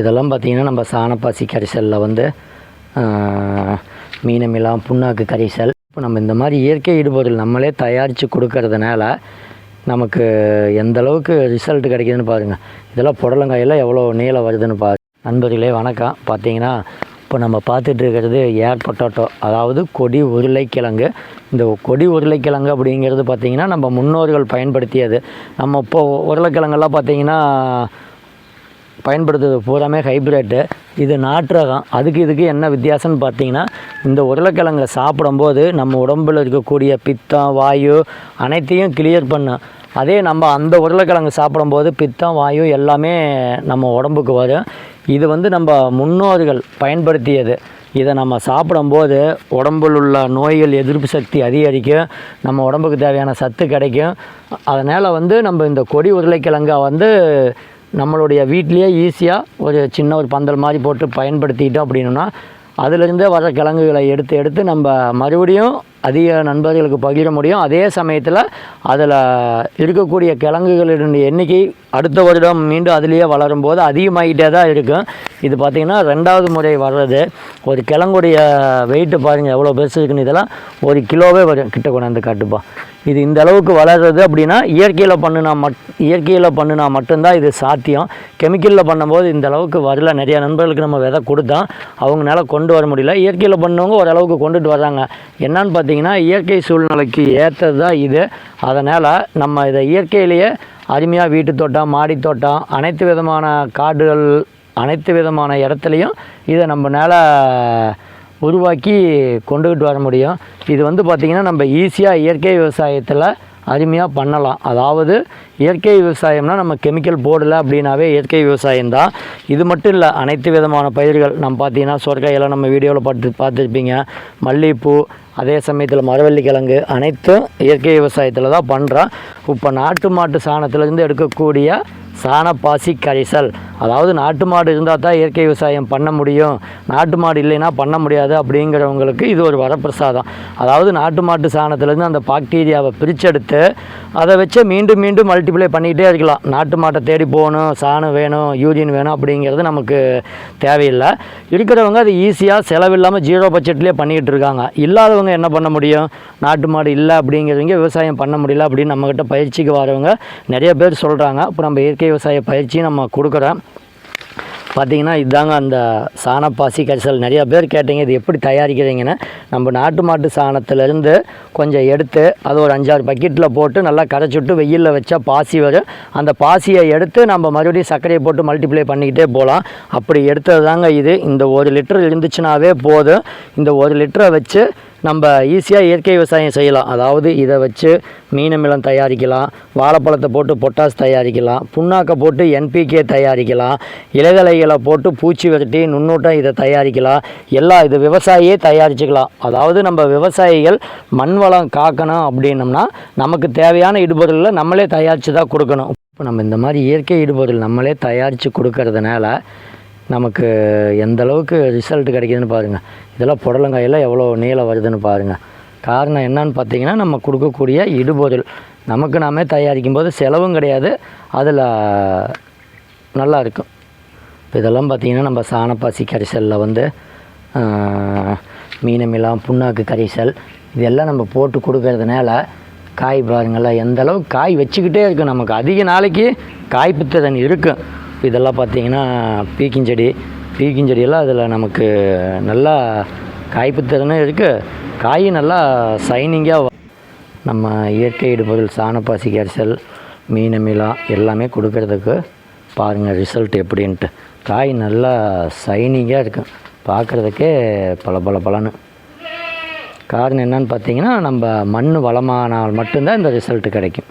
இதெல்லாம் பார்த்திங்கன்னா நம்ம சாணப்பாசி கரைசலில் வந்து மீனமிலாம் புண்ணாக்கு கரைசல். இப்போ நம்ம இந்த மாதிரி இயற்கை இடுபொருள் நம்மளே தயாரித்து கொடுக்கறதுனால நமக்கு எந்த அளவுக்கு ரிசல்ட் கிடைக்குதுன்னு பாருங்கள் இதெல்லாம் புடலங்காயெல்லாம் எவ்வளோ நீளம் வருதுன்னு பாரு. நண்பர்களே வணக்கம். பார்த்தீங்கன்னா இப்போ நம்ம பார்த்துட்டு இருக்கிறது ஏர் பொட்டாட்டோ அதாவது கொடி உருளைக்கிழங்கு. இந்த கொடி உருளைக்கிழங்கு அப்படிங்கிறது பார்த்திங்கன்னா நம்ம முன்னோர்கள் பயன்படுத்தியது. நம்ம இப்போ உருளைக்கிழங்கெல்லாம் பார்த்திங்கன்னா பயன்படுத்துறது பூராமே ஹைப்ரிட்டு. இது நாட்டுரகம் அதுக்கு இதுக்கு என்ன வித்தியாசம்னு பார்த்தீங்கன்னா இந்த உருளைக்கிழங்கை சாப்பிடும்போது நம்ம உடம்பில் இருக்கக்கூடிய பித்தம் வாயு அனைத்தையும் கிளியர் பண்ணும். அதே நம்ம அந்த உருளைக்கிழங்கு சாப்பிடும்போது பித்தம் வாயு எல்லாமே நம்ம உடம்புக்கு வரும். இது வந்து நம்ம முன்னோர்கள் பயன்படுத்தியது. இதை நம்ம சாப்பிடும்போது உடம்பில் உள்ள நோய்கள் எதிர்ப்பு சக்தி அதிகரிக்கும். நம்ம உடம்புக்கு தேவையான சத்து கிடைக்கும். அதனால் வந்து நம்ம இந்த கொடி உருளைக்கிழங்கை வந்து நம்மளுடைய வீட்லேயே ஈஸியாக ஒரு சின்ன ஒரு பந்தல் மாதிரி போட்டு பயன்படுத்திக்கிட்டோம் அப்படின்னா அதிலிருந்தே வர கிழங்குகளை எடுத்து எடுத்து நம்ம மறுபடியும் அதிக நண்பர்களுக்கு பகிர முடியும். அதே சமயத்தில் அதில் இருக்கக்கூடிய கிழங்குகளினுடைய எண்ணிக்கை அடுத்த வருடம் மீண்டும் அதுலேயே வளரும் போது அதிகமாகிட்டே தான் இருக்கும். இது பார்த்திங்கன்னா ரெண்டாவது முறை வர்றது. ஒரு கிழங்குடைய வெயிட்டு பாருங்கள் எவ்வளோ பெருசு இருக்குன்னு இதெல்லாம் ஒரு கிலோவே வரும். கிட்ட கொண்டாந்து காட்டுப்பா. இது இந்த அளவுக்கு வளர்றது அப்படின்னா இயற்கையில் பண்ணுனா மட் இயற்கையில் பண்ணுனா மட்டும்தான் இது சாத்தியம். கெமிக்கலில் பண்ணும்போது இந்த அளவுக்கு வரல. நிறையா நண்பர்களுக்கு நம்ம விதை கொடுத்தா அவங்களால கொண்டு வர முடியல. இயற்கையில் பண்ணவங்க ஓரளவுக்கு கொண்டுட்டு வர்றாங்க. என்னன்னு பார்த்தீங்கன்னா இயற்கை சூழ்நிலைக்கு ஏற்றது தான் இது. அதனால் நம்ம இதை இயற்கையிலேயே அருமையாக வீட்டு தோட்டம் மாடி தோட்டம் அனைத்து விதமான காடுகள் அனைத்து விதமான இடத்துலையும் இதை நம்மனால உருவாக்கி கொண்டுகிட்டு வர முடியும். இது வந்து பார்த்திங்கன்னா நம்ம ஈஸியாக இயற்கை விவசாயத்தில் அருமையாக பண்ணலாம். அதாவது இயற்கை விவசாயம்னா நம்ம கெமிக்கல் போடலை அப்படின்னாவே இயற்கை விவசாயம்தான் இது மட்டும் இல்லை அனைத்து விதமான பயிர்கள் நம்ம பார்த்தீங்கன்னா சொர்க்காயெல்லாம் நம்ம வீடியோவில் பார்த்து பார்த்துருப்பீங்க. மல்லிகைப்பூ அதே சமயத்தில் மரவள்ளி கிழங்கு அனைத்தும் இயற்கை விவசாயத்தில் தான் பண்ணுறோம் இப்போ நாட்டு மாட்டு சாணத்துலேருந்து எடுக்கக்கூடிய சாணப்பாசி கரைசல் அதாவது நாட்டு மாடு இருந்தால் தான் இயற்கை விவசாயம் பண்ண முடியும். நாட்டு மாடு இல்லைன்னா பண்ண முடியாது அப்படிங்கிறவங்களுக்கு இது ஒரு வரப்பிரசாதம். அதாவது நாட்டு மாட்டு சாணத்துலேருந்து அந்த பாக்டீரியாவை பிரிச்செடுத்து அதை வச்சு மீண்டும் மீண்டும் மல்டிப்ளை பண்ணிக்கிட்டே இருக்கலாம். நாட்டு மாட்டை தேடி போகணும் சாணம் வேணும் யூரின் வேணும் அப்படிங்கிறது நமக்கு தேவையில்லை. இருக்கிறவங்க அது ஈஸியாக செலவில்லாமல் ஜீரோ பட்ஜெட்லேயே பண்ணிக்கிட்டு இருக்காங்க. இல்லாதவங்க என்ன பண்ண முடியும்? நாட்டு மாடு இல்லை அப்படிங்கிறவங்க விவசாயம் பண்ண முடியல அப்படின்னு நம்மக்கிட்ட பயிற்சிக்கு வரவங்க நிறைய பேர் சொல்கிறாங்க இப்போ நம்ம இயற்கை விவசாய பயிற்சி நம்ம கொடுக்குறோம். பார்த்தீங்கன்னா இதாங்க அந்த சாணப்பாசி கரிசல். நிறையா பேர் கேட்டீங்க இது எப்படி தயாரிக்கிறீங்கன்னு. நம்ம நாட்டு மாட்டு சாணத்துலேருந்து கொஞ்சம் எடுத்து அது ஒரு அஞ்சாறு பக்கெட்டில் போட்டு நல்லா கரைச்சுட்டு வெயிலில் வச்சா பாசி வரும். அந்த பாசியை எடுத்து நம்ம மறுபடியும் சர்க்கரையை போட்டு மல்டிப்ளை பண்ணிக்கிட்டே போகலாம். அப்படி எடுத்தது தாங்க இது. இந்த ஒரு லிட்டர் இருந்துச்சுனாவே போதும். இந்த ஒரு லிட்டரை வச்சு நம்ம ஈஸியாக இயற்கை விவசாயம் செய்யலாம். அதாவது இதை வச்சு மீனமிலம் தயாரிக்கலாம் வாழைப்பழத்தை போட்டு பொட்டாஸ் தயாரிக்கலாம் புண்ணாக்கை போட்டு என்பிகே தயாரிக்கலாம் இலைதலைகளை போட்டு பூச்சி விரட்டி நுண்ணூட்டம் இதை தயாரிக்கலாம். எல்லா இது விவசாயியே தயாரிச்சுக்கலாம். அதாவது நம்ம விவசாயிகள் மண் வளம் காக்கணும் அப்படின்னம்னா நமக்கு தேவையான இடுபொருளை நம்மளே தயாரித்து தான் கொடுக்கணும். இப்போ நம்ம இந்த மாதிரி இயற்கை இடுபொருள் நம்மளே தயாரித்து கொடுக்கறதுனால நமக்கு எந்த அளவுக்கு ரிசல்ட் கிடைக்குதுன்னு பாருங்கள் இதெல்லாம் புடலங்காயெல்லாம் எவ்வளோ நீளம் வருதுன்னு பாருங்கள் காரணம் என்னன்னு பார்த்தீங்கன்னா நம்ம கொடுக்கக்கூடிய இடுபொருள். நமக்கு நாமே தயாரிக்கும் போது செலவும் கிடையாது. அதில் நல்லா இருக்கும். இப்போ இதெல்லாம் பார்த்திங்கன்னா நம்ம சாணப்பாசி கரைசலில் வந்து மீனமிலாம் புண்ணாக்கு கரைசல் இதெல்லாம் நம்ம போட்டு கொடுக்கறதுனால காய் பாருங்களேன் எந்த அளவுக்கு காய் வச்சுக்கிட்டே இருக்கும் நமக்கு. அதிக நாளைக்கு காய் பித்ததன் இருக்கும். இதெல்லாம் பார்த்தீங்கன்னா பீக்கிஞ்செடி பீக்கிஞ்செடியெல்லாம் அதில் நமக்கு நல்லா காய்ப்பு திறனும் இருக்குது காய் நல்லா சைனிங்காக நம்ம இயற்கை இடுபொருள் சாணப்பாசி கரிசல் மீனமிலா எல்லாமே கொடுக்கறதுக்கு பாருங்கள் ரிசல்ட் எப்படின்ட்டு. காய் நல்லா சைனிங்காக இருக்கும் பார்க்குறதுக்கே பல பல பலன்னு காரணம் என்னன்னு பார்த்தீங்கன்னா நம்ம மண் வளமானால் மட்டும்தான் இந்த ரிசல்ட்டு கிடைக்கும்.